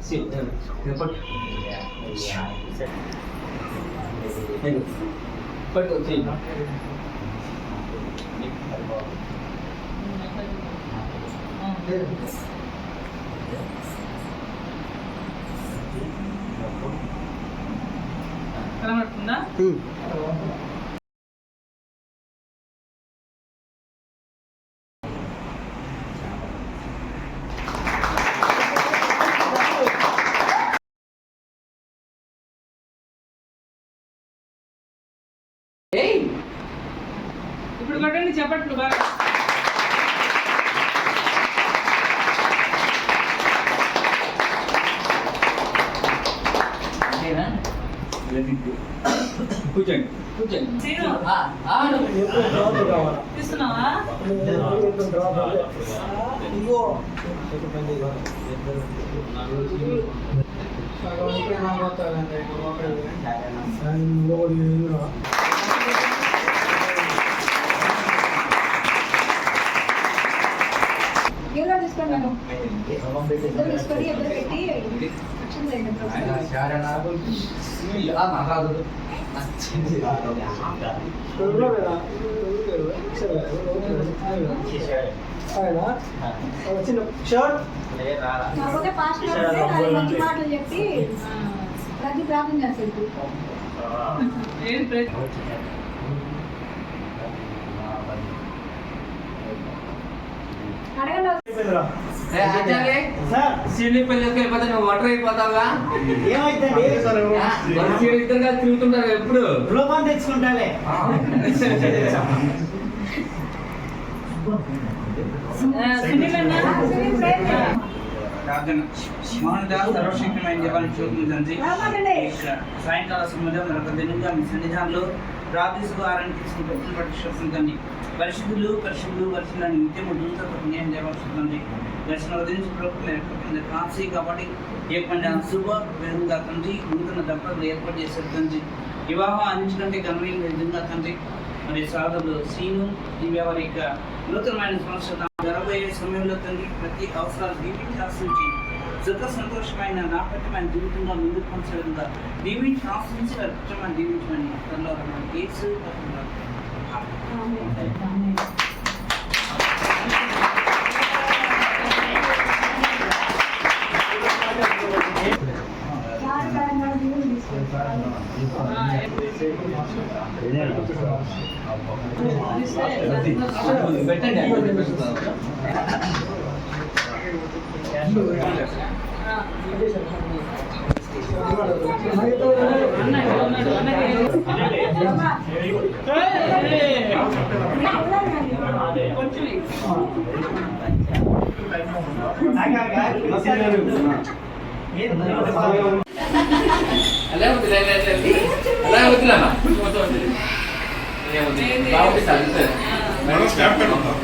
Sí, pero pero sí, ¿no? కనబడుతుందా కొట్టండి చెప్పట్లు బాగా కూర్చోండి. కూర్చోండి. తీసుకోండి మేడం ఇద్దరు తీసుకొని ఇద్దరు పెట్టి అక్షం చేయండి కాకపోతే పాస్ట్ అది మంచి మాటలు చెప్పి ప్రతి ప్రార్థన చేస్తుంది ఏంటి ప్రయత్నం అడగండి సీడ్లీ పెళ్ళికి వెళ్ళిపోతే నువ్వు ఒంటరి అయిపోతావుగా ఏమైందండి మన సీడ్ ఇద్దరు కలిసి తిరుగుతుంటారు ఎప్పుడు? రూపం తెచ్చుకుంటాలే. సునీల్ అన్న. ప్రార్థన. మౌనదా సర్వశక్తిమైన దేవాన్ని చూపించండి రామానండి. సాయంకాల మీ సన్నిధానంలో ప్రార్థిస్తూ ఆరాన్ని తీసుకుని పెట్టిన పరిశుద్ధులు పరిశుద్ధులు పరిశుద్ధులను నిత్యము దూతతో పుణ్యం దేవాల్సిందండి దర్శన ఉదయించి ప్రభుత్వం కాన్సీ కాబట్టి ఏర్పడిన శుభ వేరుగా తండ్రి నూతన దంపతులు ఏర్పాటు చేశారు తండ్రి. వివాహం అందించడానికి ఘనమైన విధంగా తండ్రి. మరి సాధులు సీను దివ్య వారి యొక్క నూతనమైన సంవత్సరం జరబోయే సమయంలో తండ్రి ప్రతి అవసరాలు దీవించి ఆశించి సుఖ సంతోషమైన నాపట్యమైన జీవితంగా ముందుకు కొనసాగుతుందా? దీవించి ఆశించి రక్షమైన దీవించమని త్వరలో కేసు పెట్టండి. అలా ఇక్కడ ఉన్నాడు అన్నకి కొంచెం అలా వద్దులే అలా బాగుంది సార్ మనం స్నాప్ పెట్టుకుందాం